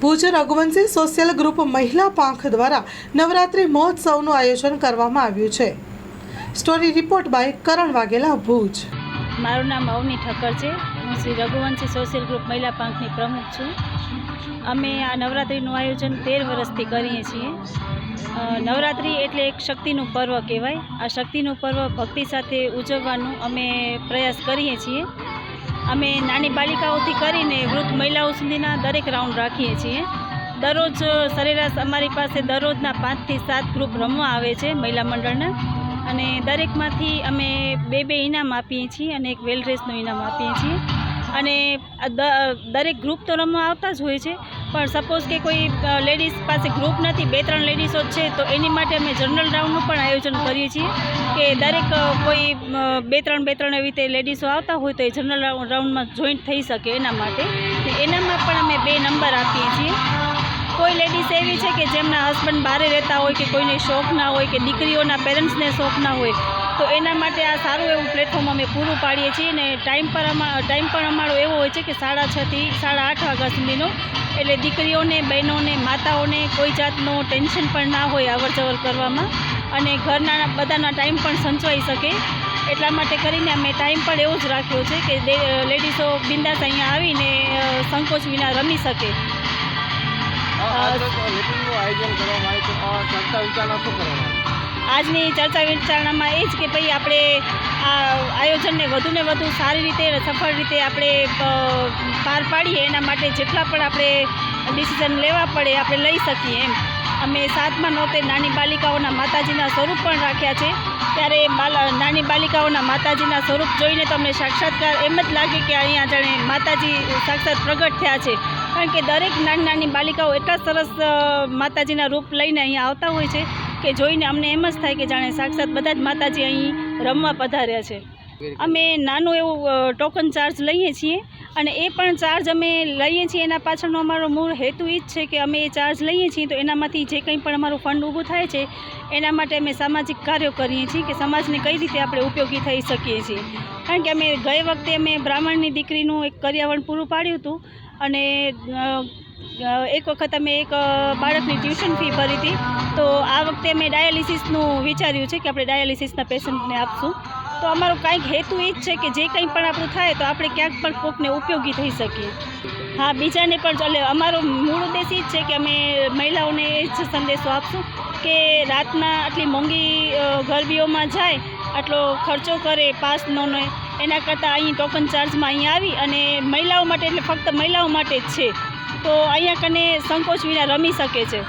Bhuj Raghuvanshi social group મહિલા પાંખ દ્વારા નવરાત્રિ મહોત્સવનું આયોજન કરવામાં આવ્યું છે. Story report by Karan Vaghela, Bhuj. મારું નામ અવની ઠક્કર છે. હું શ્રી રઘુવંશી સોશિયલ ગ્રુપ મહિલા પાંખની પ્રમુખ છું. અમે આ નવરાત્રિનું આયોજન તેર વર્ષથી કરીએ છીએ. નવરાત્રિ એટલે એક શક્તિનું પર્વ કહેવાય. આ શક્તિનું પર્વ ભક્તિ સાથે ઉજવવાનું અમે પ્રયાસ કરીએ છીએ. અમે નાની બાલિકાઓથી કરીને વૃદ્ધ મહિલાઓ સુધીના દરેક રાઉન્ડ રાખીએ છીએ. દરરોજ સરેરાશ અમારી પાસે દરરોજના પાંચથી સાત ગ્રુપ રમવા આવે છે મહિલા મંડળના. અને દરેકમાંથી અમે બે બે ઇનામ આપીએ છીએ અને એક વેલ ડ્રેસનું ઇનામ આપીએ છીએ. અને દરેક ગ્રુપ તો રમવા આવતા જ હોય છે. પણ સપોઝ કે કોઈ લેડીઝ પાસે ગ્રુપ નથી, બે, ત્રણ લેડીઝો છે, તો એની માટે અમે જનરલ રાઉન્ડનું પણ આયોજન કરીએ છીએ કે દરેક કોઈ બે, ત્રણ બે, ત્રણ એવી રીતે લેડીઝો આવતા હોય તો એ જનરલ રાઉન્ડમાં જોઈન્ટ થઈ શકે એના માટે. એનામાં પણ અમે બે નંબર આપીએ છીએ. કોઈ લેડીઝ એવી છે કે જેમના હસબન્ડ બહારે રહેતા હોય કે કોઈને શોખ ના હોય કે દીકરીઓના પેરેન્ટ્સને શોખ ના હોય, તો એના માટે આ સારું એવું પ્લેટફોર્મ અમે પૂરું પાડીએ છીએ અને ટાઈમ પર અમારો ટાઈમ પણ અમારો એવો હોય છે કે સાડા છથી સાડા આઠ વાગ્યા સુધીનો, એટલે દીકરીઓને, બહેનોને, માતાઓને કોઈ જાતનો ટેન્શન પણ ના હોય અવર જવર કરવામાં અને ઘરના બધાના ટાઈમ પણ સંચવાઈ શકે. એટલા માટે કરીને અમે ટાઈમ પણ એવો જ રાખ્યો છે કે લેડીઝો બિંદાસ અહીંયા આવીને સંકોચ વિના રમી શકે. આ મીટિંગનું આયોજન કરવામાં આવ્યું છે. આ ચર્ચા વિચારણા શું કરવામાં આવી આજની ચર્ચા વિચારણામાં એ જ કે ભાઈ આપણે આ આયોજનને વધુને વધુ સારી રીતે સફળ રીતે આપણે પાર પાડીએ, એના માટે જેટલા પણ આપણે ડિસિઝન લેવા પડે, આપણે લઈ શકીએ એમ. અમે સાતમા નોતે નાની બાલિકાઓના માતાજીના સ્વરૂપ પણ રાખ્યા છે. ત્યારે નાની બાલિકાઓના માતાજીના સ્વરૂપ જોઈને તમને સાક્ષાત્કાર એમ જ લાગે કે અહીંયા જાણે માતાજી સાક્ષાત પ્રગટ થયા છે. કારણ કે દરેક નાની નાની બાલિકાઓ એટલા સરસ માતાજીના રૂપ લઈને અહીંયા આવતા હોય છે. કે જોઈને અમને એમ જ થાય કે જાણે સાક્ષાત બધા જ માતાજી અહીં રમવા પધાર્યા છે. અમે નાનું એવું ટોકન ચાર્જ લઈએ છીએ અને એ પણ ચાર્જ અમે લઈએ છીએ. એના પાછળનો અમારો મૂળ હેતુ એ જ છે કે અમે એ ચાર્જ લઈએ છીએ. તો એનામાંથી જે કંઈ પણ અમારું ફંડ ઊભું થાય છે, એના માટે અમે સામાજિક કાર્યો કરીએ છીએ કે સમાજને કઈ રીતે આપણે ઉપયોગી થઈ શકીએ છીએ. કારણ કે અમે ગઈ વખતે અમે બ્રાહ્મણની દીકરીનું એક કર્યાવરણ પૂરું પાડ્યું હતું અને એક વખત અમે એક બાળકની ટ્યુશન ફી ભરી હતી. તો આ વખતે અમે ડાયાલિસિસનું વિચાર્યું છે કે આપણે ડાયાલિસિસના પેશન્ટને આપશું. તો અમારો કાંઈક હેતુ એ જ છે કે જે કંઈ પણ આપણું થાય તો આપણે ક્યાંક પણ કોકને ઉપયોગી થઈ શકીએ. હા, બીજાને પણ ચાલે અમારો મૂળ ઉદ્દેશ એ જ છે કે અમે મહિલાઓને એ જ સંદેશો આપશું કે રાતના આટલી મોંઘી ગરબીઓમાં જાય, આટલો ખર્ચો કરે, પાસ નોનો એના કરતાં અહીં ટોકન ચાર્જમાં અહીં આવી અને મહિલાઓ માટે એટલે ફક્ત મહિલાઓ માટે જ છે. તો અહીંયા કને સંકોચ વિના રમી શકે છે.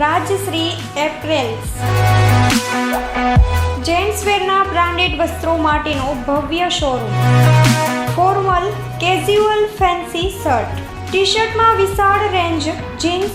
રાજશ્રી એપ્રેલ્સ જેન્ટ્સ વેરના બ્રાન્ડેડ વસ્ત્રો માટેનો ભવ્ય showroom. Formal casual fancy shirt. T શર્ટમાં વિશાળ રેન્જ જીન્સ